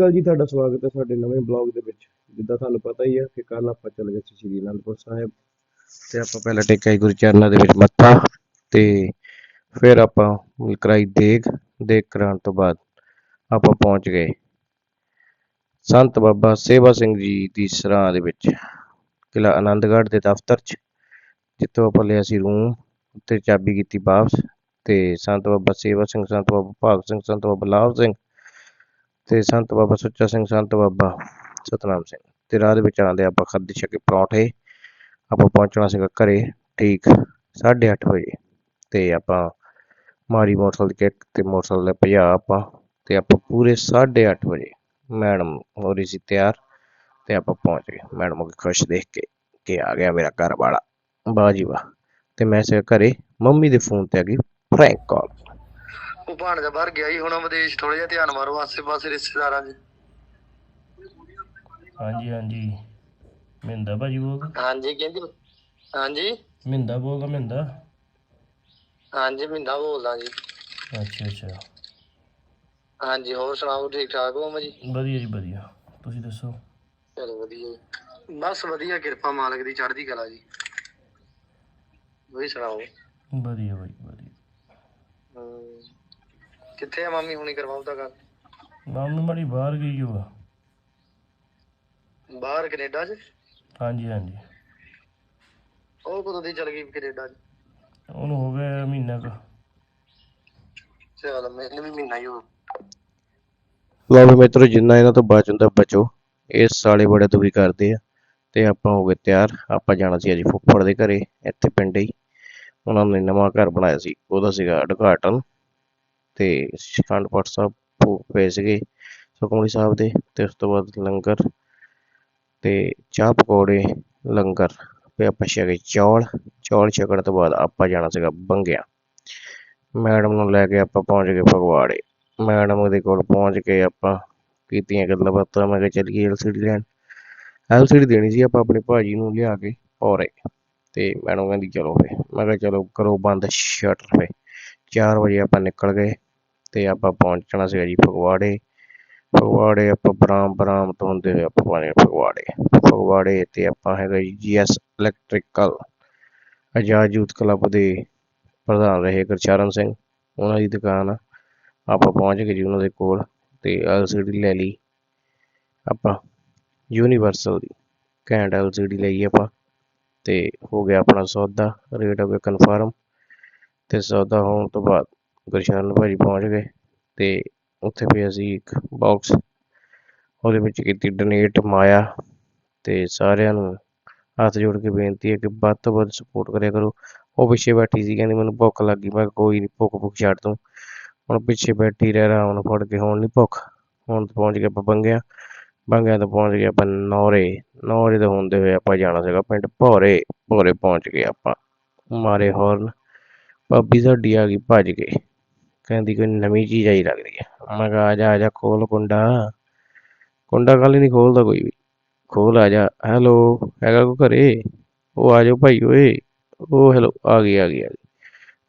ਅਕਾਲ ਜੀ, ਤੁਹਾਡਾ ਸਵਾਗਤ ਹੈ ਸਾਡੇ ਨਵੇਂ ਬਲੌਗ ਦੇ ਵਿੱਚ। ਜਿੱਦਾਂ ਤੁਹਾਨੂੰ ਪਤਾ ਹੀ ਹੈ ਕਿ ਕੱਲ ਆਪਾਂ ਚਲੇ ਗਏ ਸੀ ਸ਼੍ਰੀ ਅਨੰਦਪੁਰ ਸਾਹਿਬ ਤੇ ਆਪਾਂ ਪਹਿਲਾਂ ਟੇਕਿਆ ਸੀ ਗੁਰੂ ਚਰਨਾਂ ਦੇ ਵਿੱਚ ਮੱਥਾ ਤੇ ਫਿਰ ਆਪਾਂ ਕਰਾਈ ਦੇਗ ਦੇਗ ਕਰਾਉਣ ਤੋਂ ਬਾਅਦ ਆਪਾਂ ਪਹੁੰਚ ਗਏ। ਸੰਤ ਬਾਬਾ ਸੇਵਾ ਸਿੰਘ ਜੀ ਦੀ ਸਰਾਂ ਦੇ ਵਿੱਚ, ਕਿਲ੍ਹਾ ਆਨੰਦਗੜ੍ਹ ਦੇ ਦਫ਼ਤਰ 'ਚ, ਜਿੱਥੋਂ ਆਪਾਂ ਲਿਆ ਸੀ ਰੂਮ, ਉੱਤੇ ਚਾਬੀ ਕੀਤੀ ਵਾਪਸ ਤੇ ਸੰਤ ਬਾਬਾ ਸੇਵਾ ਸਿੰਘ, ਸੰਤ ਬਾਬਾ ਭਾਗ ਸਿੰਘ, ਸੰਤ ਬਾਬਾ ਲਾਭ ਸਿੰਘ ਤੇ ਸੰਤ ਬਾਬਾ ਸੁੱਚਾ ਸਿੰਘ, ਸੰਤ ਬਾਬਾ ਸਤਨਾਮ ਸਿੰਘ। ਤੇ ਰਾਹ ਦੇ ਵਿੱਚ ਆਉਂਦੇ ਆਪਾਂ ਖਾਧੇ ਛਕੇ ਪਰੌਂਠੇ, ਆਪਾਂ ਪਹੁੰਚਣਾ ਸੀਗਾ ਘਰੇ, ਠੀਕ 8:30 ਵਜੇ। ਤੇ ਆਪਾਂ ਮਾਰੀ ਮੋਟਰਸਾਈਕਲ ਕਿੱਕ ਤੇ ਮੋਟਰਸਾਈਕਲ ਦੇ ਭਜਾ ਆਪਾਂ, ਤੇ ਆਪਾਂ ਪੂਰੇ 8:30 ਵਜੇ ਮੈਡਮ ਹੋ ਰਹੀ ਸੀ ਤਿਆਰ, ਤੇ ਆਪਾਂ ਪਹੁੰਚ ਗਏ। ਮੈਡਮ ਅੱਗੇ ਖੁਸ਼ ਦੇਖ ਕੇ ਕਿ ਆ ਗਿਆ ਮੇਰਾ ਘਰ ਵਾਲਾ। ਵਾਹ ਜੀ ਵਾਹ। ਤੇ ਮੈਂ ਸੀਗਾ ਘਰੇ, ਮੰਮੀ ਦੇ ਫੋਨ ਤੇ ਆ ਗਈ ਫਰੈਂਕ ਕਾਲ ਉਹ ਭਾਣਜਾ ਬਾਹਰ ਗਿਆ ਹੀ ਹੁਣ ਵਿਦੇਸ਼ ਥੋੜਾ ਜਿਹਾ ਧਿਆਨ ਮਾਰੋ ਆਸੇ ਪਾਸੇ ਰਿਸ਼ਤੇਦਾਰਾਂ 'ਚ। ਹਾਂਜੀ ਹਾਂਜੀ। ਮਿੰਦਾ ਭਾਜੀ ਬੋਲਦਾ? ਹਾਂਜੀ ਕਹਿੰਦੀ ਹਾਂਜੀ? ਮਿੰਦਾ ਬੋਲਦਾ ਮਿੰਦਾ? ਹਾਂਜੀ ਮਿੰਦਾ ਬੋਲਦਾ ਜੀ। ਅੱਛਾ ਅੱਛਾ। ਹਾਂਜੀ ਹੋਰ ਸੁਣਾਓ ਠੀਕ ਠਾਕ ਹੋ ਮੈਂ ਜੀ? ਵਧੀਆ ਜੀ ਵਧੀਆ। ਤੁਸੀਂ ਦੱਸੋ? ਚਲੋ ਵਧੀਆ ਜੀ। ਬਸ ਵਧੀਆ ਕਿਰਪਾ ਮਾਲਕ ਦੀ ਚੜ੍ਹਦੀ ਕਲਾ ਜੀ। ਤੁਸੀਂ ਸੁਣਾਓ? ਵਧੀਆ ਬਾਈ ਕਿੱਥੇ ਆ ਮਾਮੀ ਹੁਣੀ ਕਰਵਾਉ ਤਾਂ ਗੱਲ ਮਾਮੀ ਮਾੜੀ ਬਾਹਰ ਗਈ ਹੋ ਬਾਹਰ ਕੈਨੇਡਾ 'ਚ? ਹਾਂਜੀ ਹਾਂਜੀ। ਉਹ ਕਦੋਂ ਦੀ ਚਲ ਗਈ ਕੈਨੇਡਾ 'ਚ? ਉਹਨੂੰ ਹੋ ਗਿਆ ਮਹੀਨਾ ਕੁ। ਚਲ ਮੈਨੂੰ ਵੀ ਮਹੀਨਾ ਹੀ ਹੋ ਲਓ ਵੀ ਮਿੱਤਰੋ ਜਿੰਨਾ ਇਹਨਾਂ ਤੋਂ ਬਚ ਹੁੰਦਾ ਬਚੋ। ਇਹ ਸਾਲੇ ਬੜੇ ਦੁਖੀ ਕਰਦੇ ਆ ਤੇ ਆਪਾਂ ਹੋ ਗਏ ਤਿਆਰ। ਆਪਾਂ ਜਾਣਾ ਸੀ ਅੱਜ ਫੁੱਫੜ ਦੇ ਘਰੇ ਇੱਥੇ ਪਿੰਡ ਹੀ। ਉਹਨਾਂ ਨੇ ਨਵਾਂ ਘਰ ਬਣਾਇਆ ਸੀ। ਉਹਦਾ ਸੀਗਾ ਉਦਘਾਟਨ। ਤੇ ਪਾਠ ਸਾਹਿਬ ਭੋਗ ਪਏ ਸੀਗੇ ਸੁਖਮਨੀ ਸਾਹਿਬ ਦੇ ਤੇ ਉਸ ਤੋਂ ਬਾਅਦ ਲੰਗਰ ਤੇ ਚਾਹ ਪਕੌੜੇ, ਲੰਗਰ ਤੇ ਆਪਾਂ ਛਕੇ ਚੌਲ ਚੌਲ ਛਕਣ ਤੋਂ ਬਾਅਦ ਆਪਾਂ ਜਾਣਾ ਸੀਗਾ ਬੰਗਿਆ। ਮੈਡਮ ਨੂੰ ਲੈ ਕੇ ਆਪਾਂ ਪਹੁੰਚ ਗਏ ਫਗਵਾੜੇ। ਮੈਡਮ ਦੇ ਕੋਲ ਪਹੁੰਚ ਕੇ ਆਪਾਂ ਕੀਤੀਆਂ ਗੱਲਾਂ ਬਾਤਾਂ, ਮੈਂ ਕਿਹਾ ਚੱਲੀਏ ਐਲਸੀਡੀ ਲੈਣ। ਐਲਸੀਡੀ ਦੇਣੀ ਸੀ ਆਪਾਂ ਆਪਣੇ ਭਾਜੀ ਨੂੰ ਲਿਆ ਕੇ ਔਰੇ ਤੇ ਮੈਡਮ ਕਹਿੰਦੀ ਚਲੋ ਫੇ ਮੈਂ ਕਿਹਾ ਚਲੋ ਕਰੋ ਬੰਦ, ਸ਼ਟਰ ਫੇ 4 ਵਜੇ ਆਪਾਂ ਨਿਕਲ ਗਏ। ਅਤੇ ਆਪਾਂ ਪਹੁੰਚਣਾ ਸੀਗਾ ਜੀ ਫਗਵਾੜੇ। ਫਗਵਾੜੇ ਆਪਾਂ ਬਰਾਮ ਬਰਾਮ ਤੋਂ ਹੁੰਦੇ ਹੋਏ ਆਪਾਂ ਪਹੁੰਚ ਗਏ ਫਗਵਾੜੇ। ਫਗਵਾੜੇ ਤੇ ਆਪਾਂ ਹੈਗਾ ਜੀ GS electrical Azad youth club ਦੇ ਪ੍ਰਧਾਨ ਰਹੇ ਗੁਰਚਰਨ ਸਿੰਘ। ਉਹਨਾਂ ਦੀ ਦੁਕਾਨ ਆ। ਆਪਾਂ ਪਹੁੰਚ ਗਏ ਜੀ ਉਹਨਾਂ ਦੇ ਕੋਲ ਤੇ ਐਲਸੀਡੀ ਲੈ ਲਈ ਆਪਾਂ, ਯੂਨੀਵਰਸਲ ਦੀ। ਘੈਂਟ ਐਲਸੀਡੀ ਲਈ ਆਪਾਂ ਤੇ ਹੋ ਗਿਆ ਆਪਣਾ ਸੌਦਾ। ਰੇਟ ਹੋ ਗਿਆ ਕਨਫਰਮ ਤੇ ਸੌਦਾ ਹੋਣ ਤੋਂ ਬਾਅਦ ਗੁਰਸ਼ਰਨ ਭਾਜੀ ਪਹੁੰਚ ਗਏ ਤੇ ਉੱਥੇ ਪਿਆ ਸੀ ਇੱਕ ਬਾਕਸ ਉਹਦੇ ਵਿੱਚ ਕੀਤੀ ਡੋਨੇਟ ਮਾਇਆ ਤੇ ਸਾਰਿਆਂ ਨੂੰ ਹੱਥ ਜੋੜ ਕੇ ਬੇਨਤੀ ਹੈ ਕਿ ਵੱਧ ਤੋਂ ਵੱਧ ਸਪੋਰਟ ਕਰਿਆ ਕਰੋ। ਉਹ ਪਿੱਛੇ ਬੈਠੀ ਸੀ, ਕਹਿੰਦੀ ਮੈਨੂੰ ਭੁੱਖ ਲੱਗੀ। ਮੈਂ ਕੋਈ ਨਹੀਂ ਭੁੱਖ ਭੁੱਖ ਛੱਡ ਤੂੰ। ਹੁਣ ਪਿੱਛੇ ਬੈਠੀ ਰਹਿ ਰਹਾ ਹੁਣ ਫੜ ਕੇ, ਹੁਣ ਨਹੀਂ ਭੁੱਖ। ਹੁਣ ਤਾਂ ਪਹੁੰਚ ਗਏ ਆਪਾਂ ਬੰਗਿਆ। ਬੰਗਿਆ ਤੋਂ ਪਹੁੰਚ ਗਏ ਆਪਾਂ ਨੌਰੇ। ਨੌਰੇ ਤੋਂ ਹੁੰਦੇ ਹੋਏ ਆਪਾਂ ਜਾਣਾ ਸੀਗਾ ਪਿੰਡ ਭੋਰੇ। ਭੋਰੇ ਪਹੁੰਚ ਗਏ ਆਪਾਂ। ਮਾਰੇ ਹੌਰਨ ਭਾਬੀ ਸਾਡੀ ਆ ਗਈ, ਭੱਜ ਕੇ ਕਹਿੰਦੀ ਕੋਈ ਨਵੀਂ ਚੀਜ਼ ਆਈ ਲੱਗਦੀ ਹੈ। ਮੈਂ ਕਿਹਾ, ਆ ਜਾ ਆ ਜਾ, ਖੋਲ ਕੁੰਡਾ। ਕੁੰਡਾ ਕੱਲ ਨਹੀਂ ਖੋਲਦਾ ਕੋਈ ਵੀ। ਖੋਲ, ਆ ਜਾ। ਹੈਲੋ, ਹੈਗਾ ਕੋ ਘਰੇ? ਉਹ ਆ ਜਾਓ ਭਾਈ, ਓਏ। ਉਹ ਹੈਲੋ, ਆ ਗਈ ਆ ਗਈ ਆ ਗਈ।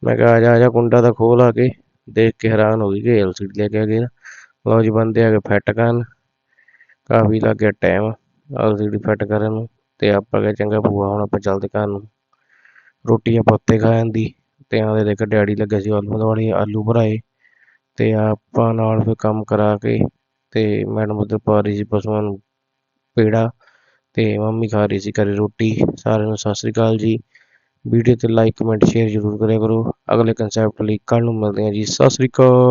ਮੈਂ ਕਿਹਾ, ਆ ਜਾ ਆ ਜਾ, ਕੁੰਡਾ ਤਾਂ ਖੋਲ ਆ ਕੇ। ਦੇਖ ਕੇ ਹੈਰਾਨ ਹੋ ਗਈ ਕਿ ਐਲਸੀਡੀ ਲੈ ਕੇ ਆ ਗਏ ਨਾ। ਲਓ ਜੀ, ਬੰਦੇ ਆ ਕੇ ਫਿੱਟ ਕਰਨ। ਕਾਫੀ ਲੱਗ ਗਿਆ ਟਾਈਮ ਐਲਸੀਡੀ ਫਿੱਟ ਕਰਨ ਨੂੰ। ਤੇ ਆਪਾਂ ਕਿਹਾ, ਚੰਗਾ ਭੂਆ, ਹੁਣ ਆਪਾਂ ਚੱਲਦੇ ਘਰ ਨੂੰ। ਰੋਟੀ ਆਪਾਂ ਉੱਤੇ ਖਾ ਜਾਂਦੀ। ਤੇ ਆਦੇ ਦੇਖ ਡੈਡੀ ਲੱਗੇ ਸੀ ਆਲੂ ਵਾਲੇ ਆਲੂ ਭਰਾਏ ਤੇ ਆਪਾਂ ਨਾਲ ਫਿਰ ਕੰਮ ਕਰਾ ਕੇ ਤੇ ਮੈਡਮ ਉਧਰ ਪਾ ਰਹੀ ਸੀ ਪਸ਼ੂਆਂ ਨੂੰ ਪੇੜਾ ਤੇ ਮੰਮੀ ਖਾ ਰਹੀ ਸੀ ਘਰੇ ਰੋਟੀ, ਸਾਰਿਆਂ ਨੂੰ ਸਤਿ ਸ੍ਰੀ ਅਕਾਲ ਜੀ। ਵੀਡੀਓ ਤੇ ਲਾਈਕ ਕਮੈਂਟ ਸ਼ੇਅਰ ਜ਼ਰੂਰ ਕਰਿਆ ਕਰੋ। ਅਗਲੇ ਕਨਸੈਪਟ ਲਈ ਕੱਲ ਨੂੰ ਮਿਲਦੇ ਹਾਂ ਜੀ। ਸਤਿ ਸ੍ਰੀ ਅਕਾਲ।